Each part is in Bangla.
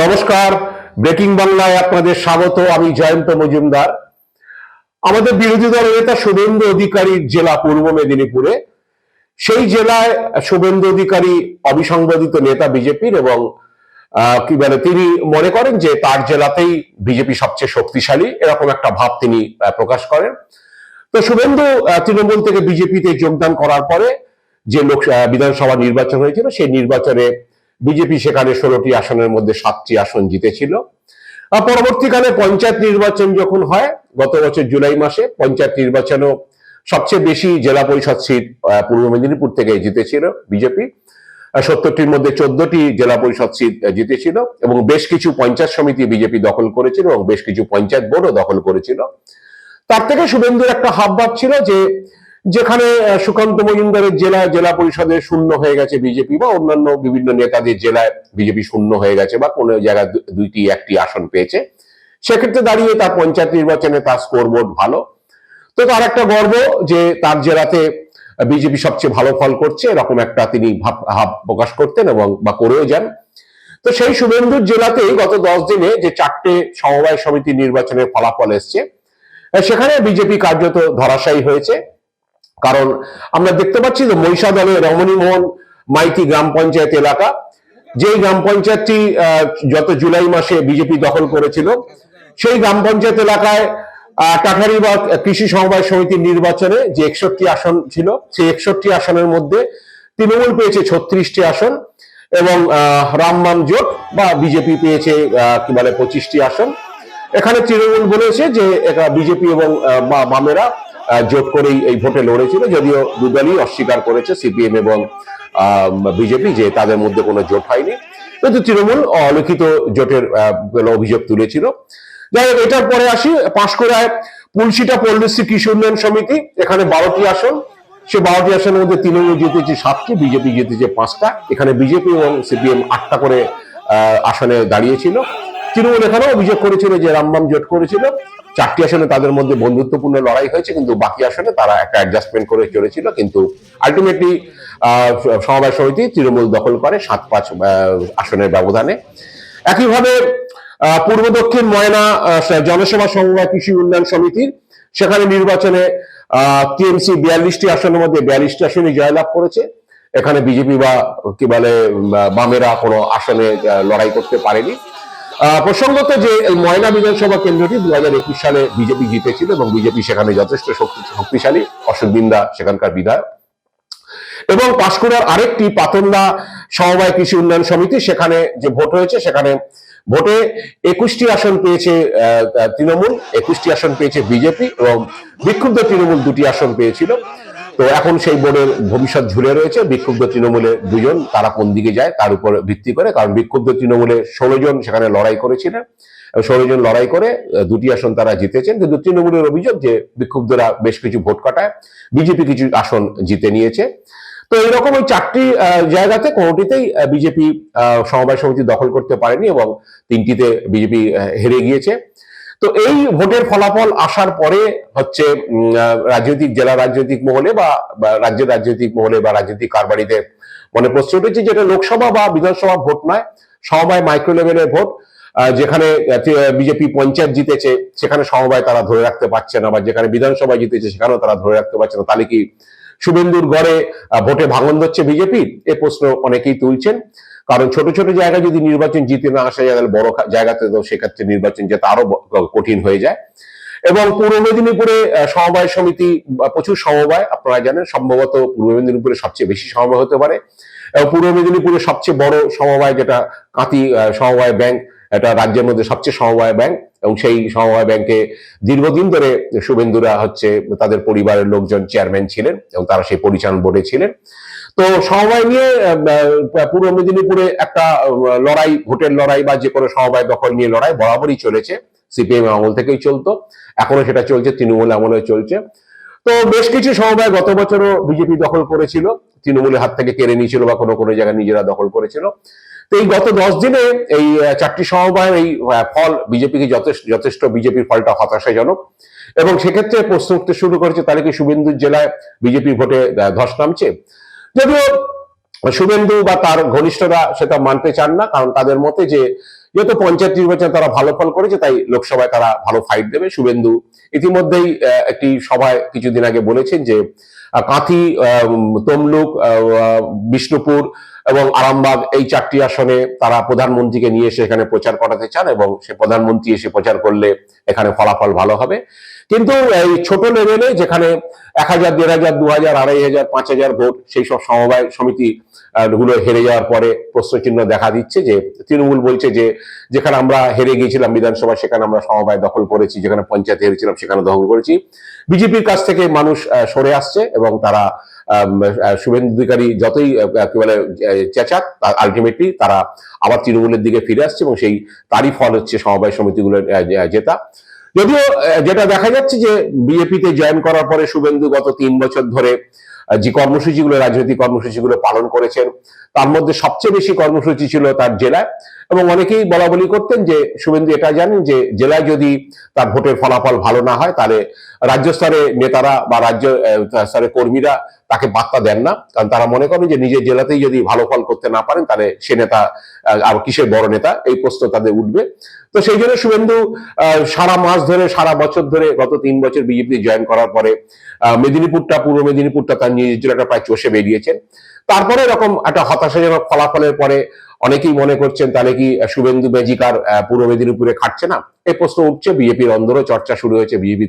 নমস্কার। ব্রেকিং বাংলায় আপনাদের স্বাগত, আমি জয়ন্ত মজুমদার। আমাদের বিরোধী দল নেতা শুভেন্দু অধিকারীর জেলা পূর্ব মেদিনীপুরে। সেই জেলায় শুভেন্দু অধিকারী অবিসংবাদিত নেতা বিজেপির এবং কি বলে, তিনি মনে করেন যে তার জেলাতেই বিজেপি সবচেয়ে শক্তিশালী, এরকম একটা ভাব তিনি প্রকাশ করেন। তো শুভেন্দু তৃণমূল থেকে বিজেপিতে যোগদান করার পরে যে লোক বিধানসভা নির্বাচন হয়েছিল, সেই নির্বাচনে বিজেপি সেখানে ষোলোটি আসনের মধ্যে সাতটি আসন জিতেছিল। পরবর্তীকালে পঞ্চায়েত নির্বাচন যখন হয়, গত বছর জুলাই মাসে পঞ্চায়েত নির্বাচনেও সবচেয়ে বেশি জেলা পরিষদ সিট পূর্ব মেদিনীপুর থেকে জিতেছিল বিজেপি সত্তরটির মধ্যে চোদ্দটি জেলা পরিষদ সিট জিতেছিল এবং বেশ কিছু পঞ্চায়েত সমিতি বিজেপি দখল করেছিল এবং বেশ কিছু পঞ্চায়েত বোর্ডও দখল করেছিল। তার থেকে শুভেন্দুর একটা হাবভাব ছিল যে যেখানে সুকান্ত মজুমদারের জেলায় জেলা পরিষদে শূন্য হয়ে গেছে বিজেপি বা অন্যান্য বিভিন্ন নেতাদের জেলায় বিজেপি শূন্য হয়ে গেছে বা কোনো জায়গায় দুইটি, একটি আসন পেয়েছে। সেক্ষেত্রে দাঁড়িয়ে তার পঞ্চায়েত নির্বাচনে তার স্কোর বোর্ড ভালো। তো তার একটা গর্ব যে তার জেলাতে বিজেপি সবচেয়ে ভালো ফল করছে, এরকম একটা তিনি ভাব ভাব প্রকাশ করতেন এবং, বা করেও যান। তো সেই শুভেন্দুর জেলাতেই গত দশ দিনে যে চারটে সমবায় সমিতি নির্বাচনের ফলাফল এসছে, সেখানে বিজেপি কার্যত ধরাশায়ী হয়েছে। কারণ আমরা দেখতে পাচ্ছি যে মহিষাদলে রমণীমোহন মাইতি গ্রাম পঞ্চায়েত এলাকা যেই গ্রাম পঞ্চায়েতটি গত জুলাই মাসে বিজেপি দখল করেছিল সেই গ্রাম পঞ্চায়েত এলাকায় আহ, বা কৃষি সমবায় সমিতির নির্বাচনে যে একষট্টি আসন ছিল সেই একষট্টি আসনের মধ্যে তৃণমূল পেয়েছে ছত্রিশটি আসন এবং রামমান জোট বা বিজেপি পেয়েছে কি বলে পঁচিশটি আসন। এখানে তৃণমূল বলেছে যে বিজেপি এবং বামেরা জোট করেই এই ভোটে লড়েছিল, যদিও দুদলই অস্বীকার করেছে, সিপিএম এবং বিজেপি যে তাদের মধ্যে কোনো জোট হয়নি। কিন্তু তৃণমূল অলিখিত জোটের অভিযোগ তুলেছিল। যাই হোক, এটার পরে আসি, পাঁশকুড়ায় পুলসিটা পল্লীশ্রী কৃষি উন্নয়ন সমিতি, এখানে বারোটি আসন। সে বারোটি আসনের মধ্যে তৃণমূল জিতেছে সাতটি, বিজেপি জিতেছে পাঁচটা। এখানে বিজেপি এবং সিপিএম আটটা করে আসনে দাঁড়িয়েছিল। তৃণমূল এখানেও অভিযোগ করেছিল যে রামবাম জোট করেছিল। চারটি আসনে তাদের মধ্যে বন্ধুত্বপূর্ণ লড়াই হয়েছে, কিন্তু বাকি আসনে তারা একটা অ্যাডজাস্টমেন্ট করে চলেছিল, কিন্তু আলটিমেটলি সমবায় সমিতি তৃণমূল দখল করে সাত, পাঁচ আসনের ব্যবধানে। একইভাবে পূর্ব দক্ষিণ ময়না জনসেবা সমবায় কৃষি উন্নয়ন সমিতির, সেখানে নির্বাচনে টিএমসি বিয়াল্লিশটি আসনের মধ্যে বিয়াল্লিশটি আসনে জয়লাভ করেছে। এখানে বিজেপি বা, কি বলে বামেরা কোনো আসনে লড়াই করতে পারেনি। প্রসঙ্গত যে ময়না বিধানসভা কেন্দ্রটি দু হাজার একুশ সালে বিজেপি জিতেছিল এবং বিজেপি সেখানে যথেষ্ট শক্তিশালী, অশোক বিন্দা সেখানকার বিধায়ক। এবং পাঁশকুড়ার আরেকটি পাতন্দা সমবায় কৃষি উন্নয়ন সমিতি, সেখানে যে ভোট হয়েছে, সেখানে ভোটে একুশটি আসন পেয়েছে তৃণমূল, একুশটি আসন পেয়েছে বিজেপি এবং বিক্ষুব্ধ তৃণমূল দুটি আসন পেয়েছিল। তো এখন সেই বোর্ডের ভবিষ্যৎ ঝুলে রয়েছে। বিক্ষুব্ধ তৃণমূলে দুজন, তারা কোন দিকে যায় তার উপর ভিত্তি করে, কারণ বিক্ষুব্ধ তৃণমূলে ষোলো জন সেখানে লড়াই করেছিলেন। ষোলো জন লড়াই করে দুটি আসন তারা জিতেছেন। কিন্তু তৃণমূলের অভিযোগ যে বিক্ষুব্ধরা বেশ কিছু ভোট কাটায়, বিজেপি কিছু আসন জিতে নিয়েছে। তো এরকম ওই চারটি জায়গাতে কোনোটিতেই বিজেপি সমবায় সমিতি দখল করতে পারেনি এবং তিনটিতে বিজেপি হেরে গিয়েছে। তো এই ভোটের ফলাফল আসার পরে হচ্ছে রাজনৈতিক, জেলা রাজনৈতিক মহলে বা রাজ্যের রাজনৈতিক মহলে বা রাজনৈতিক কারবারিতে মনে প্রশ্ন উঠেছে যেটা লোকসভা বা বিধানসভা ভোট নয়, সমবায় মাইক্রো লেভেলের ভোট যেখানে বিজেপি পঞ্চায়েত জিতেছে, সেখানে সমবায় তারা ধরে রাখতে পারছে না বা যেখানে বিধানসভা জিতেছে সেখানেও তারা ধরে রাখতে পারছে না। তাহলে কি শুভেন্দুর গড়ে ভোটে ভাঙন ধরছে বিজেপি? এ প্রশ্ন অনেকেই তুলছেন। কারণ ছোট ছোট জায়গায় যদি নির্বাচন জিতে না আসা যায়, তাহলে বড় জায়গাতে তো সেক্ষেত্রে নির্বাচন যেতে আরও কঠিন হয়ে যায়। এবং পূর্ব মেদিনীপুরে সমবায় সমিতি প্রচুর সমবায়, আপনারা জানেন, সম্ভবত পূর্ব মেদিনীপুরে সবচেয়ে বেশি সমবায় হতে পারে। এবং পূর্ব মেদিনীপুরে সবচেয়ে বড় সমবায় যেটা কাঁতি সমবায় ব্যাংক এটা রাজ্যের মধ্যে সবচেয়ে সমবায় ব্যাংক এবং সেই সমবায় ব্যাংকে দীর্ঘদিন ধরে শুভেন্দুরা হচ্ছে তাদের পরিবারের লোকজন চেয়ারম্যান ছিলেন এবং তারা সেই পরিচালন বোর্ডে ছিলেন। তো সমবায় নিয়ে পূর্ব মেদিনীপুরে একটা লড়াই, ভোটের লড়াই বা যে কোনো সমবায় দখল নিয়ে লড়াই বরাবরই চলেছে। সিপিএম আমল থেকেই চলতো। এখনও সেটা চলছে, তৃণমূল আমলে চলছে। তো বেশ কিছু সমবায় গত বছরও বিজেপি দখল করেছিল। তৃণমূলের হাত থেকে কেড়ে নিয়েছিল বা কোনো কোনো জায়গায় নিজেরা দখল করেছিল। তো এই গত দশ দিনে এই চারটি সমবায় এই ফল বিজেপিকে যথেষ্ট যথেষ্ট বিজেপির ফলটা হতাশাজনক। এবং সেক্ষেত্রে প্রশ্ন উঠতে শুরু করেছে, তাহলে কি শুভেন্দুর জেলায় বিজেপি ভোটে ধস নামছে? যদিও শুভেন্দু বা তার ঘনিষ্ঠরা সেটা মানতে চান না, কারণ তাদের মতে যে যেহেতু পঞ্চায়েত নির্বাচনে তারা ভালো ফল করেছে, তাই লোকসভায় তারা ভালো ফাইট দেবে। শুভেন্দু ইতিমধ্যেই একটি সভায় কিছুদিন আগে বলেছেন যে কাঁথি তমলুক বিষ্ণুপুর এবং আরামবাগ এই চারটি আসনে তারা প্রধানমন্ত্রীকে নিয়ে এসে এখানে প্রচার করাতে চান এবং সে প্রধানমন্ত্রী এসে প্রচার করলে এখানে ফলাফল ভালো হবে। কিন্তু এই ছোট লেভেলে যেখানে এক হাজার, দেড় হাজার, দু হাজার, আড়াই হাজার, পাঁচ হাজার ভোট, সেই সব সমবায় সমিতি গুলো হেরে যাওয়ার পরে প্রশ্নচিহ্ন দেখা দিচ্ছে যে, তৃণমূল বলছে যে, যেখানে আমরা হেরে গিয়েছিলাম বিধানসভা সেখানে আমরা সমবায় দখল করেছি, যেখানে পঞ্চায়েত হেরেছিলাম, সেখানে দখল করেছি। বিজেপির কাছ থেকে মানুষ সরে আসছে এবং তারা শুভেন্দু অধিকারী যতই কি বলে চেঁচাক আলটিমেটলি তারা আবার তৃণমূলের দিকে ফিরে আসছে এবং সেই তারই ফল হচ্ছে সমবায় সমিতিগুলোর জেতা। যদিও যেটা দেখা যাচ্ছে যে বিজেপিতে জয়েন করার পরে শুভেন্দু গত তিন বছর ধরে যে কর্মসূচিগুলো, রাজনৈতিক কর্মসূচিগুলো পালন করেছেন, তার মধ্যে সবচেয়ে বেশি কর্মসূচি ছিল তার জেলায়। এবং অনেকেই বলা বলি করতেন যে, শুভেন্দু এটা জানেন যে, জেলায় যদি তার ভোটের ফলাফল ভালো না হয়, তাহলে রাজ্য স্তরে নেতারা বা রাজ্য স্তরে কর্মীরা তাকে বার্তা দেন না। কারণ তারা মনে করেন যে, নিজের জেলাতেই যদি ভালো ফল করতে না পারেন, তাহলে সে নেতা আর কিসের বড় নেতা, এই প্রশ্ন তাদের উঠবে। তো সেই জন্য শুভেন্দু সারা মাস ধরে, সারা বছর ধরে, গত তিন বছর বিজেপি জয়েন করার পরে মেদিনীপুরটা, পূর্ব মেদিনীপুরটা তার প্রায় চষে বেরিয়েছেন। তারপরে এরকম একটা হতাশাজনক ফলাফলের পরে অনেকেই মনে করছেন, তাহলে কি শুভেন্দু পূর্ব মেদিনীপুরে খাটছে না? এই প্রশ্ন উঠছে, বিজেপির চর্চা শুরু হয়েছে, বিজেপি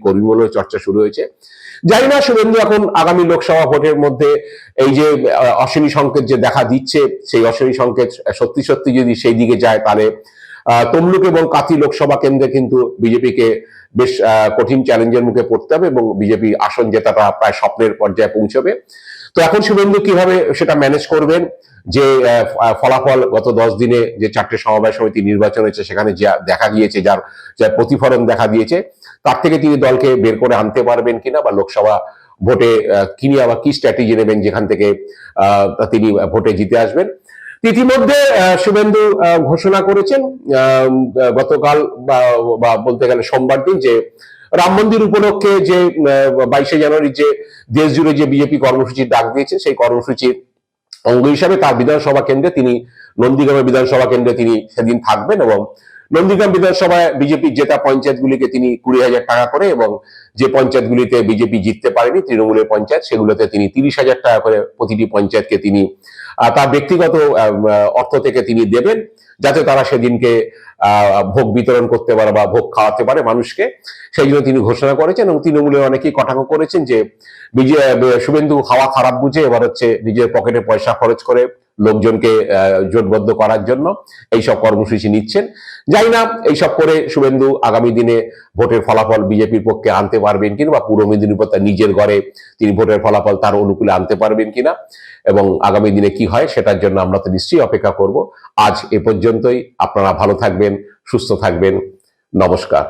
চর্চা শুরু হয়েছে। না শুভেন্দু এখন আগামী লোকসভা ভোটের মধ্যে এই যে অশনি সংকেত যে দেখা দিচ্ছে, সেই অশনি সংকেত সত্যি সত্যি যদি সেই দিকে যায়, তাহলে তমলুক এবং কাথি লোকসভা কেন্দ্রে কিন্তু বিজেপিকে বেশ কঠিন চ্যালেঞ্জের মুখে পড়তে হবে এবং বিজেপি আসন জেতাটা প্রায় স্বপ্নের পর্যায়ে পৌঁছবে। তো এখন শুভেন্দু কীভাবে সেটা ম্যানেজ করবেন? যে ফলাফল গত দশ দিনে যে চারটে সমবায় সমিতি নির্বাচন হয়েছে, সেখানে যা দেখা গিয়েছে, যার যার প্রতিফলন দেখা দিয়েছে, তার থেকে তিনি দলকে বের করে আনতে পারবেন কিনা বা লোকসভা ভোটে তিনি আবার কি স্ট্র্যাটেজি নেবেন যেখান থেকে তিনি ভোটে জিতে আসবেন? ইতিমধ্যে শুভেন্দু ঘোষণা করেছেন গতকাল বা বলতে গেলে সোমবার দিন যে রাম মন্দির উপলক্ষে যে বাইশে জানুয়ারি যে দেশ জুড়ে যে বিজেপি কর্মসূচির ডাক দিয়েছে, সেই কর্মসূচির অঙ্গ হিসাবে তার বিধানসভা কেন্দ্রে তিনি, নন্দীগ্রামের বিধানসভা কেন্দ্রে তিনি সেদিন থাকবেন এবং নন্দীগ্রাম বিধানসভায় বিজেপির জেতা পঞ্চায়েতগুলিকে তিনি কুড়ি হাজার টাকা করে এবং যে পঞ্চায়েতগুলিতে বিজেপি জিততে পারেনি, তৃণমূলের পঞ্চায়েত, সেগুলোতে তিনি তিরিশ হাজার টাকা করে প্রতিটি পঞ্চায়েতকে তিনি তার ব্যক্তিগত অর্থ থেকে তিনি দেবেন যাতে তারা সেদিনকে ভোগ বিতরণ করতে পারে বা ভোগ খাওয়াতে পারে মানুষকে। সেই জন্য তিনি ঘোষণা করেছেন এবং তৃণমূলের অনেকেই কটাক্ষ করেছেন যে বিজয় শুভেন্দু হাওয়া খারাপ বুঝে এবার হচ্ছে নিজের পকেটে পয়সা খরচ করে লোকজনকে জোটবদ্ধ করার জন্য এইসব কর্মসূচি নিচ্ছেন। জানি না, এইসব করে শুভেন্দু আগামী দিনে ভোটের ফলাফল বিজেপির পক্ষে আনতে পারবেন কিনা বা পূর্ব মেদিনীপুর তার নিজের ঘরে তিনি ভোটের ফলাফল তার অনুকূলে আনতে পারবেন কিনা এবং আগামী দিনে কি হয় সেটার জন্য আমরা তো নিশ্চয়ই অপেক্ষা করব। আজ এ পর্যন্তই। আপনারা ভালো থাকবেন, সুস্থ থাকবেন। নমস্কার।